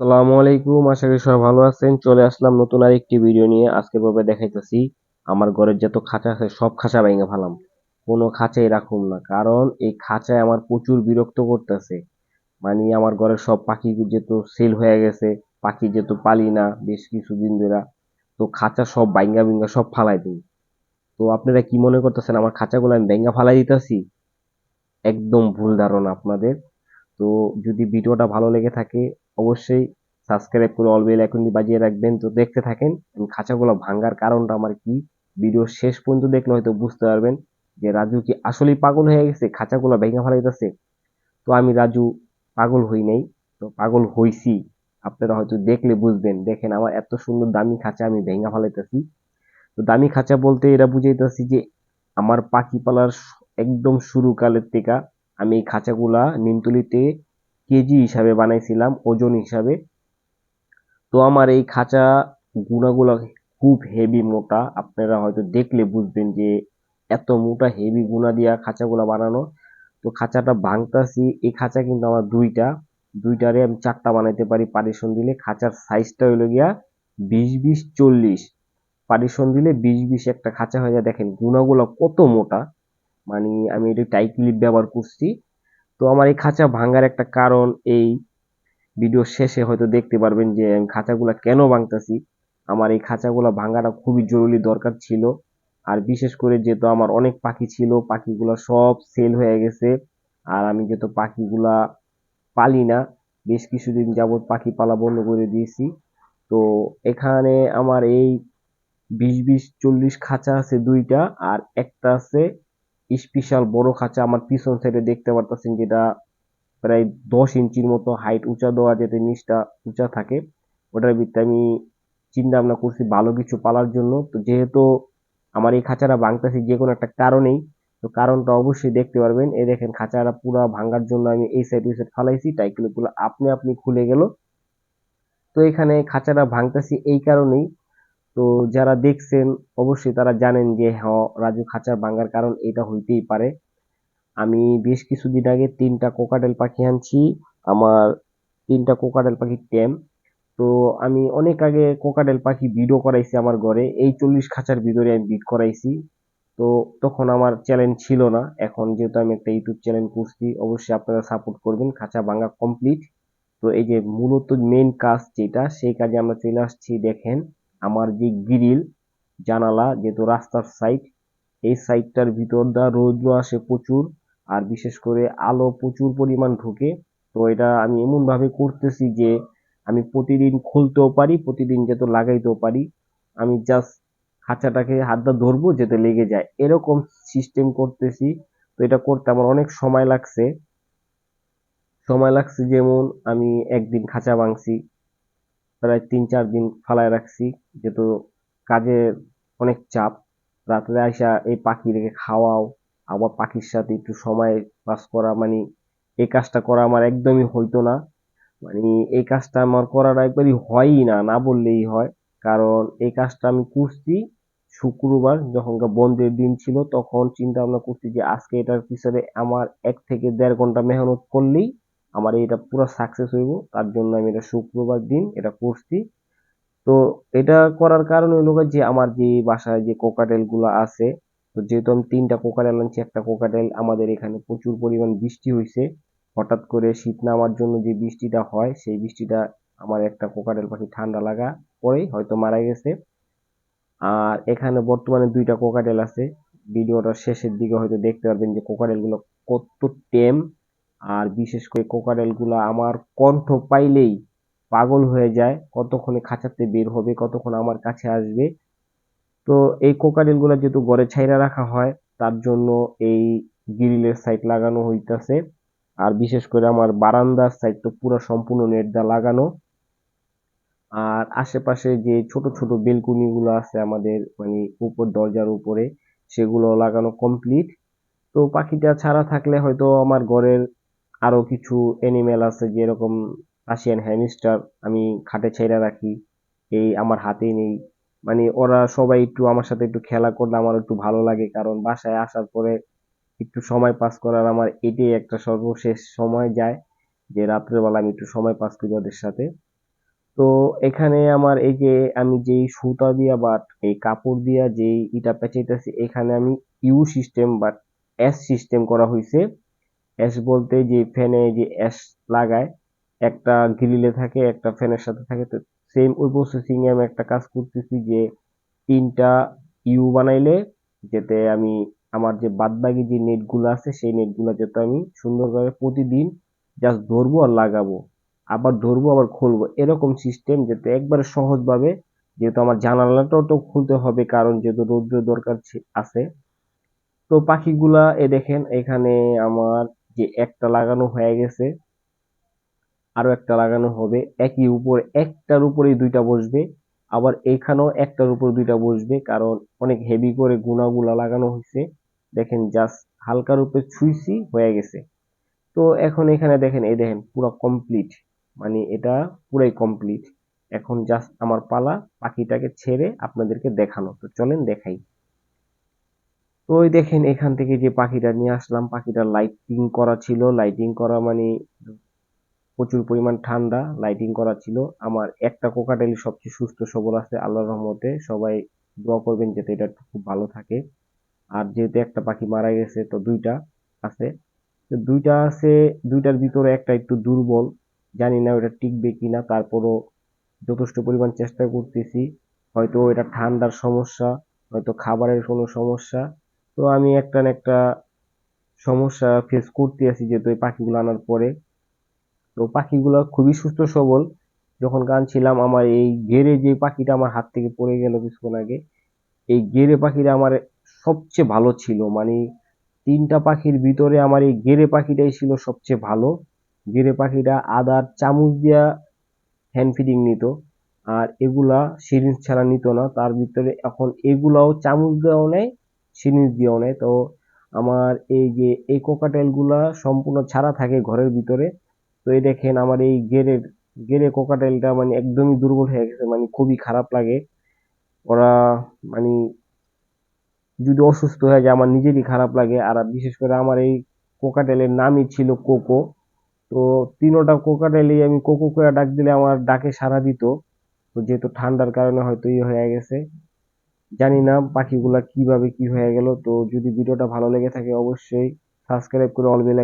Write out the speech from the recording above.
আসসালামু আলাইকুম, আশা করি সবাই ভালো আছেন। চলে আসলাম নতুন আরেকটি ভিডিও নিয়ে। আজকে পর্বে দেখাইতেছি, আমার ঘরের যত খাঁচা আছে, সব খাঁচা ভেঙে ফেলাম। কোনো খাঁচাই রাখুম না, কারণ এই খাঁচায় আমার প্রচুর বিরক্ত করতেছে। মানে আমার ঘরের সব পাখি যেহেতু সেল হয়ে গেছে, পাখি যেহেতু পালি না, বেশ কিছুদিন ধরে। তো খাঁচা সব বাইঙ্গা বিঙ্গা সব ফালাই দিই। তো আপনারা কি মনে করতেছেন, আমার খাঁচাগুলো আমি ভেঙ্গা ফালাই দিতেছি? একদম ভুল ধারণা আপনাদের। তো যদি ভিডিওটা ভালো লেগে থাকে, অবশ্যই সাবস্ক্রাইব করে অল বেল আইকনটি বাজিয়ে রাখবেন। তো দেখতে থাকেন খাঁচাগুলো ভাঙ্গার কারণটা আমার কি? ভিডিও শেষ পর্যন্ত দেখলে হয়তো বুঝতে পারবেন যে রাজু কি আসলেই পাগল হয়ে গেছে, খাঁচাগুলো ভেঙে ফেলাইতেছে? তো আমি রাজু পাগল হই নাই, তো পাগল হইছি। আপনারা হয়তো দেখলে বুঝবেন, দেখেন আমার এত সুন্দর দামি খাঁচা আমি ভেঙে ফেলাইতেছি। তো দামি খাঁচা বলতে এরা বুঝাইতেছি যে আমার পাখি পালার একদম শুরু কালের থেকে আমি এই খাঁচাগুলা নিমতলিতে কেজি হিসাবে বানাইছিলাম, ওজন হিসাবে। তো আমার এই খাঁচা গুঁড়াগুলো খুব হেভি মোটা। আপনারা হয়তো দেখলে বুঝবেন যে এত মোটা হেভি গুণা দিয়া খাঁচাগুলো বানানো। তো খাঁচাটা ভাঙতাছি, এই খাঁচা কিন্তু আমার দুইটা। দুইটারে আমি চারটা বানাইতে পারি পারিশন দিলে। খাঁচার সাইজটা হইল গিয়া বিশ বিশ, চল্লিশ। পারিশন দিলে বিশ বিশ একটা খাঁচা হয়ে যায়। দেখেন গুণাগুলো কত মোটা। মানে আমি এটা টাই ক্লিপ ব্যবহার করছি। তো আমার এই খাঁচা ভাঙার একটা কারণ এই ভিডিও শেষে হয়তো দেখতে পারবেন যে আমি খাঁচাগুলা কেন ভাঙতেছি। আমার এই খাঁচাগুলা ভাঙাটা খুবই জরুরি দরকার ছিল। আর বিশেষ করে যেহেতু আমার অনেক পাখি ছিল, পাখিগুলো সব সেল হয়ে গেছে। আর আমি যেহেতু পাখিগুলা পালি না, বেশ কিছুদিন যাবৎ পাখি পালা বন্ধ করে দিয়েছি। তো এখানে আমার এই বিশ বিশ চল্লিশ খাঁচা আছে দুইটা, আর একটা আছে স্পেশাল বড় খাঁচা আমার পিছন সাইডে দেখতে পারতেছেন যেটা প্রায় দশ ইঞ্চির মতো হাইট উঁচা দেওয়া যাতে নিচটা উঁচা থাকে, ওটার ভিতরে আমি চিন্তা ভাবনা করছি ভালো কিছু পালার জন্য। তো যেহেতু আমার এই খাঁচাটা ভাঙতেছি যে কোনো একটা কারণেই, তো কারণটা অবশ্যই দেখতে পারবেন। এই দেখেন খাঁচাটা পুরো ভাঙার জন্য আমি এই সাইড ওই সাইড ফালাইছি টাইগুলো আপনি আপনি খুলে গেল। তো এখানে খাঁচাটা ভাঙতেছি এই কারণেই তো যারা দেখছেন, অবশ্যই তারা জানেন যে হ্যাঁ রাজু খাঁচা ভাঙার কারণ এটা হইতেই পারে। আমি বেশ কিছুদিন আগে তিনটা কোকাটেল পাখি আনছি, আমার তিনটা কোকাটেল পাখির ট্যাম তো আমি অনেক আগে কোকাটেল পাখি বিডও করাইছি আমার ঘরে, এই চল্লিশ খাঁচার ভিতরে আমি বিড করাইছি। তো তখন আমার চ্যালেঞ্জ ছিল না, এখন যেহেতু আমি একটা ইউটিউব চ্যানেল করছি, অবশ্যই আপনারা সাপোর্ট করবেন, খাঁচা ভাঙা কমপ্লিট তো এই যে মূলত মেন কাজ যেটা, সেই কাজে আমরা চলে আসছি, দেখেন। আমার যে গ্রিল, জানালা যেহেতু রাস্তার সাইড এই সাইডটার ভিতর দা রৌদ্র আসে প্রচুর, আর বিশেষ করে আলো প্রচুর পরিমাণ ঢুকে। তো এটা আমি এমনভাবে করতেছি যে আমি প্রতিদিন খুলতেও পারি, প্রতিদিন যাতে লাগাইতেও পারি, আমি জাস্ট খাঁচাটাকে হাতটা ধরবো যাতে লেগে যায়। এরকম সিস্টেম করতেছি। তো এটা করতে আমার অনেক সময় লাগছে। সময় লাগছে যেমন আমি একদিন খাঁচা ভাঙছি প্রায় তিন চার দিন ফালায় রাখছি, যেহেতু কাজের অনেক চাপ। রাত্রে আসা এই পাখি রেখে খাওয়াও, আবার পাখির সাথে একটু সময় পাস করা মানে এই কাজটা করা আমার একদমই হইতো না। মানে এই কাজটা আমার করাটা একবারই হয়ই না না বললেই হয়। কারণ এই কাজটা আমি করছি শুক্রবার যখন বন্ধের দিন ছিল, তখন চিন্তা ভাবনা করছি যে আজকে এটার পিছনে আমার এক থেকে দেড় ঘণ্টা মেহনত করলেই আমার এটা পুরো সাকসেস হইব, তার জন্য আমি এটা শুক্রবার দিন এটা করছি। তো এটা করার কারণ হলো যে আমার যে বাসায় যে কোকাটেলগুলো আছে, তো যেহেতু আমি তিনটা কোকাটেল আনছি, একটা কোকাটেল আমাদের এখানে প্রচুর পরিমাণ বৃষ্টি হয়েছে হঠাৎ করে শীত নামার জন্য যে বৃষ্টিটা হয়, সেই বৃষ্টিটা আমার একটা কোকাটেল পাখি ঠান্ডা লাগা পরেই হয়তো মারা গেছে। আর এখানে বর্তমানে দুইটা কোকাটেল আছে। ভিডিওটার শেষের দিকে হয়তো দেখতে পারবেন যে কোকাটেলগুলো কত টেম। আর বিশেষ করে কোকাটেলগুলো আমার কণ্ঠ পাইলেই পাগল হয়ে যায়। কতক্ষণে খাঁচাতে বের হবে, কতক্ষণ আমার কাছে আসবে? তো এই কোকাটেলগুলো যেহেতু ঘরে ছাইরা রাখা হয়, তার জন্য এই গ্রিলের সাইড লাগানো হইতাছে। আর বিশেষ করে আমার বারান্দার সাইড তো পুরো সম্পূর্ণ নেট দা লাগানো। আর আশেপাশে যে ছোট ছোট বেলকুনিগুলো আছে আমাদের মানে উপর দরজার উপরে, সেগুলো লাগানো কমপ্লিট তো পাখিটা ছাড়া থাকলে হয়তো আমার ঘরের আরও কিছু অ্যানিমেল আছে যেরকম রাশিয়ান হ্যামস্টার আমি খাটে ছেড়ে রাখি। এই আমার হাতেই নেই। মানে ওরা সবাই একটু আমার সাথে একটু খেলা করলে আমার একটু ভালো লাগে, কারণ বাসায় আসার পরে একটু সময় পাস করার আমার এটাই একটা সর্বশেষ সময় যায় যে রাত্রেবেলা আমি একটু সময় পাস করি ওদের সাথে। তো এখানে আমার এই যে আমি যেই সুতা দিয়া বা এই কাপড় দিয়া যেই ইটা পেঁচাইতেছি, এখানে আমি ইউ সিস্টেম বা এস সিস্টেম করা হয়েছে এস বলতে যে ফ্যানে যে এস লাগায়, একটা গ্রিলে থাকে, একটা ফ্যানের সাথে থাকে, তো সেম ওই প্রসেসিং এ আমি একটা কাজ করতেছি যে তিনটা ইউ বানাইলে যাতে আমি আমার যে বাদবাকি যে নেটগুলো আছে, সেই নেটগুলো যাতে আমি সুন্দরভাবে প্রতিদিন জাস্ট ধরবো আর লাগাবো। আবার ধরবো, আবার খুলবো। এরকম সিস্টেম যাতে একবারে সহজভাবে যেহেতু আমার জানালাটাও তো খুলতে হবে, কারণ যেহেতু রৌদ্র দরকার আছে। তো পাখিগুলা, এ দেখেন, এখানে আমার যে একটা লাগানো হয়ে গেছে, আরও একটা লাগানো হবে। একই উপর, একটার উপরেই দুইটা বসবে। আবার এখানেও একটার উপর দুইটা বসবে, কারণ অনেক হেভি করে গুণাগুলা লাগানো হয়েছে। দেখেন জাস্ট হালকা রূপে ছুঁইছি, হয়ে গেছে। তো এখন এখানে দেখেন, এই দেখেন, পুরো কমপ্লিট মানে এটা পুরাই কমপ্লিট এখন জাস্ট আমার পালা পাখিটাকে ছেড়ে আপনাদেরকে দেখানো। তো চলেন দেখাই। তো ওই দেখেন এখান থেকে যে পাখিটা নিয়ে আসলাম, পাখিটা লাইটিং করা ছিল। লাইটিং করা মানে প্রচুর পরিমাণ ঠান্ডা লাইটিং করা ছিল। আমার একটা কোকাটেল সবচেয়ে সুস্থ, সবল আছে, আল্লাহর রহমতে। সবাই দোয়া করবেন যাতে এটা খুব ভালো থাকে। আর যেহেতু একটা পাখি মারা গেছে, তো দুইটা আছে। তো দুইটা আছে, দুইটার ভিতরে একটা একটু দুর্বল। জানি না ওটা টিকবে কি না তারপরও যথেষ্ট পরিমাণ চেষ্টা করতেছি। হয়তো এটা ঠান্ডার সমস্যা, হয়তো খাবারের কোনো সমস্যা। তো আমি একটা না একটা সমস্যা ফেস করতে আছি যেহেতু এই পাখিগুলো আনার পরে। তো পাখিগুলো খুবই সুস্থ সবল। যখন ছিলাম আমার এই গেরে যে পাখিটা আমার হাত থেকে পড়ে গেল কিছুক্ষণ আগে, এই গেরে পাখিটা আমার সবচেয়ে ভালো ছিল। মানে তিনটা পাখির ভিতরে আমার এই গেরে পাখিটাই ছিল সবচেয়ে ভালো। গেরে পাখিটা আদার চামচ দিয়া হ্যান্ড ফিডিং নিত, আর এগুলা সিরিঞ্জ ছাড়া নিত না। তার ভিতরে এখন এগুলাও চামচ দেওয়াও নেয় সিরিঞ্জ দিয়েও নেয় তো আমার এই যে, এই কোকাটেলগুলা সম্পূর্ণ ছাড়া থাকে ঘরের ভিতরে। তো এই দেখেন আমার এই গেরের গেরে কোকাটেলটা মানে একদমই দুর্বল হয়ে গেছে মানে খুবই খারাপ লাগে। ওরা মানে যদি অসুস্থ হয়ে যায়, আমার নিজেরই খারাপ লাগে। আর বিশেষ করে আমার এই কোকাটেলের নামই ছিল কোকো। তো তিনোটা কোকাটেলই আমি কোকো করে ডাক দিলে আমার ডাকে সাড়া দিত। তো যেহেতু ঠান্ডার কারণে হয়তো ইয়ে হয়ে গেছে। জানি না পাখিগুলা কীভাবে কি হয়ে গেল। তো যদি ভিডিওটা ভালো লেগে থাকে অবশ্যই সাবস্ক্রাইব করে অল বেল